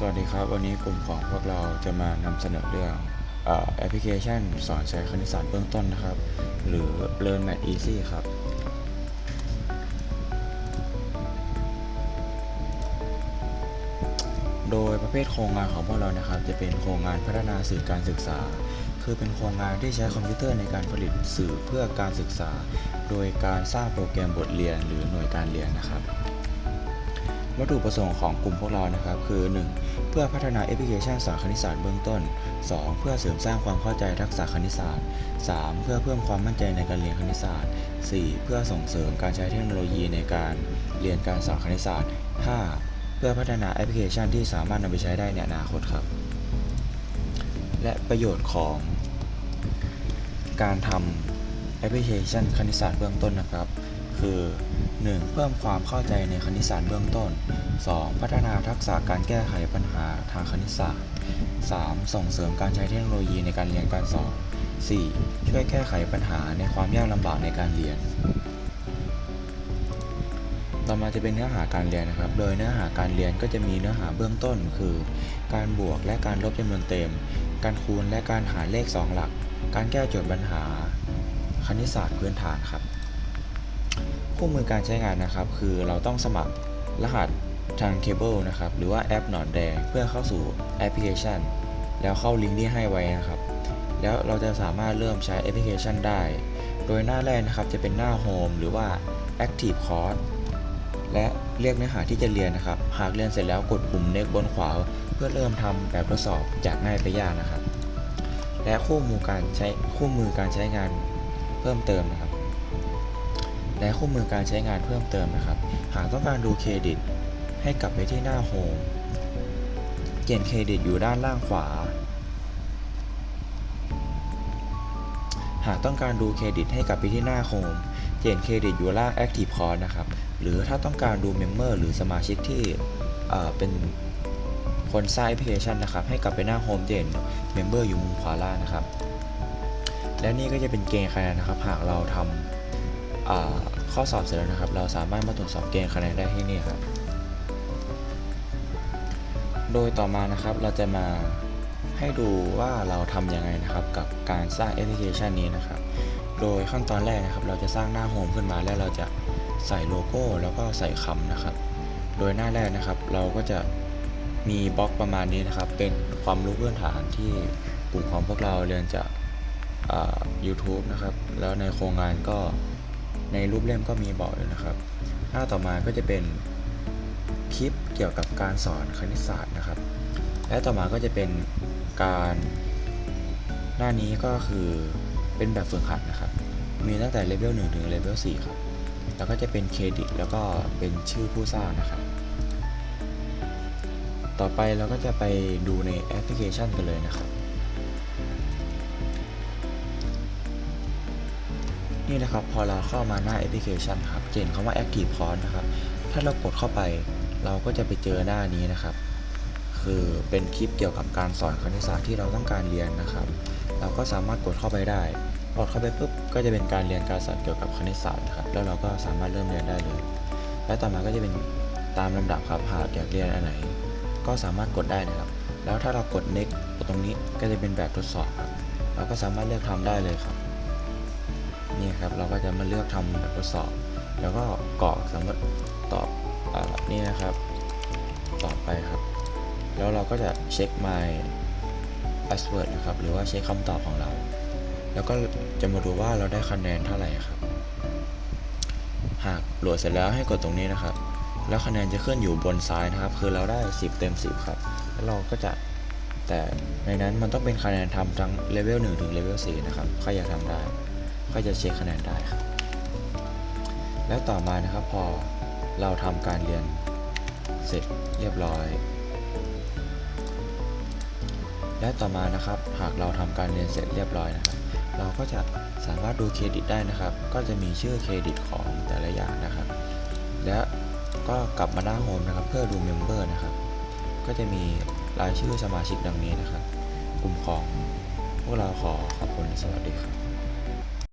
สวัสดีครับ วันนี้กลุ่มของพวกเราจะมานำเสนอเรื่องอแอปพลิเคชันสอนใช้คณิตศาสตร์เบื้องต้นนะครับ หรือ Learn Math Easy ครับ โดยประเภทโครงงานของพวกเรานะครับ จะเป็นโครงงานพัฒนาสื่อการศึกษา คือเป็นโครงงานที่ใช้คอมพิวเตอร์ในการผลิตสื่อเพื่อการศึกษา โดยการสร้างโปรแกรมบทเรียนหรือหน่วยการเรียนนะครับ วัตถุประสงค์ของกลุ่มพวกเรานะครับ คือ 1. เพื่อพัฒนาแอปพลิเคชันสอนคณิตศาสตร์เบื้องต้น 2. เพื่อเสริมสร้างความเข้าใจทักษะคณิตศาสตร์ 3. เพื่อเพิ่มความมั่นใจในการเรียนคณิตศาสตร์ 4. เพื่อส่งเสริมการใช้เทคโนโลยีในการเรียนการสอนคณิตศาสตร์ 5. เพื่อพัฒนาแอปพลิเคชันที่สามารถนำไปใช้ได้ในอนาคตครับ และประโยชน์ของ การทำแอปพลิเคชันคณิตศาสตร์เบื้องต้นนะครับ คือ 1. เพิ่มความเข้าใจในคณิตศาสตร์เบื้องต้น 2. พัฒนาทักษะการแก้ไขปัญหาทางคณิตศาสตร์ 3. ส่งเสริมการใช้เทคโนโลยีในการเรียนการสอน 4. ช่วยแก้ไขปัญหาในความยากลำบากในการเรียน ต่อมาจะเป็นเนื้อหาการเรียนนะครับ โดยเนื้อหาการเรียนก็จะมีเนื้อหาเบื้องต้น คือ การบวกและการลบจำนวนเต็ม การคูณและการหาเลข 2 หลัก การแก้โจทย์ปัญหา คณิตศาสตร์พื้นฐานครับ คู่มือการใช้งานนะครับ คือเราต้องสมัครรหัสทางเคเบิลนะครับ หรือว่าแอปหนอนแดงเพื่อเข้าสู่แอปพลิเคชัน แล้วเข้าลิงก์ที่ให้ไว้นะครับ แล้วเราจะสามารถเริ่มใช้แอปพลิเคชันได้ โดยหน้าแรกนะครับจะเป็นหน้า Home หรือว่า Active Course และเรียกเนื้อหาที่จะเรียนนะครับ หากเรียนเสร็จแล้วกดปุ่มเน็กบนขวา เพื่อเริ่มทำแบบทดสอบจากง่ายไปยากนะครับ และคู่มือการใช้คู่มือการใช้งานเพิ่มเติมนะครับ และคู่มือการใช้งานเพิ่มเติมนะครับ หากต้องการดูเครดิต ให้กลับไปที่หน้าโฮมเขียนเครดิตอยู่ด้านล่างขวา หากต้องการดูเครดิตให้กลับไปที่หน้าโฮมเขียนเครดิตอยู่ล่าง Active Course นะครับ หรือถ้าต้องการดูเมมเบอร์หรือสมาชิกที่เป็นคนสร้างแอปพลิเคชันนะครับ ให้กลับไปหน้าโฮมเจนเมมเบอร์อยู่มุมขวาล่างนะครับ และนี่ก็จะเป็นเกณฑ์คะแนนนะครับ หากเราทำอ่า ข้อสอบเสร็จแล้วนะครับ เราสามารถมาตรวจสอบเกณฑ์คะแนนได้ที่นี่ครับ โดยต่อมานะครับเราจะมาให้ดูว่าเราทำยังไงนะครับกับการสร้างแอปพลิเคชันนี้นะครับ โดยขั้นตอนแรกนะครับ เราจะสร้างหน้าโฮมขึ้นมาแล้วเราจะใส่โลโก้แล้วก็ใส่คำนะครับ โดยหน้าแรกนะครับ เราก็จะมีบล็อกประมาณนี้นะครับ เป็นความรู้พื้นฐานที่กลุ่มของพวกเราเรียนจาก YouTube นะครับ แล้วในโครงงานก็ ในรูปเล่มก็มีบอกอยู่นะครับ หน้าต่อมาก็จะเป็นคลิปเกี่ยวกับการสอนคณิตศาสตร์นะครับ และต่อมาก็จะเป็นการหน้านี้ก็คือเป็นแบบฝึกหัดนะครับ มีตั้งแต่เลเวล1ถึงเลเวล4ครับ แล้วก็จะเป็นเครดิต แล้วก็เป็นชื่อผู้สร้างนะครับ ต่อไปเราก็จะไปดูในแอปพลิเคชันกันเลยนะครับ นี่นะครับพอเราเข้ามาหน้าแอปพลิเคชันครับเขียนคำว่า Active Course นะครับ ถ้าเรากดเข้าไปเราก็จะไปเจอหน้านี้นะครับ คือเป็นคลิปเกี่ยวกับการสอนคณิตศาสตร์ที่เราต้องการเรียนนะครับ เราก็สามารถกดเข้าไปได้กดเข้าไปปุ๊บก็จะเป็นการเรียนการสอนเกี่ยวกับคณิตศาสตร์นะครับแล้วเราก็สามารถเริ่มเรียนได้เลย และต่อมาก็จะเป็นตามลำดับครับหากอยากเรียนอันไหน ก็สามารถกดได้นะครับ แล้วถ้าเรากด next ตรงนี้ก็จะเป็นแบบทดสอบครับเราก็สามารถเลือกทำได้เลยครับ นี่ครับเราก็จะมาเลือกทำแบบทดสอบ แล้วก็กรอกสมมติตอบอนี่นะครับต่อไปครับ แล้วเราก็จะเช็ค my password นะครับ หรือว่าเช็คคำตอบของเรา แล้วก็จะมาดูว่าเราได้คะแนนเท่าไหร่ครับ หากโหลดเสร็จแล้วให้กดตรงนี้นะครับ แล้วคะแนนจะขึ้นอยู่บนซ้ายนะครับ คือเราได้ 10 เต็ม 10 ครับ แล้วเราก็จะแต่ในนั้นมันต้องเป็นคะแนนทำทั้งเลเวล1ถึงเลเวล4นะครับใครอยากทำได้ ก็จะเช็คคะแนนได้ครับแล้วต่อมานะครับพอเราทำการเรียนเสร็จเรียบร้อย และต่อมานะครับหากเราทำการเรียนเสร็จเรียบร้อยนะครับ เราก็จะสามารถดูเครดิตได้นะครับ ก็จะมีชื่อเครดิตของแต่ละอย่างนะครับ และก็กลับมาหน้าโฮมนะครับเพื่อดูเมมเบอร์นะครับ ก็จะมีรายชื่อสมาชิกดังนี้นะครับ กลุ่มของพวกเราขอขอบคุณสวัสดีครับ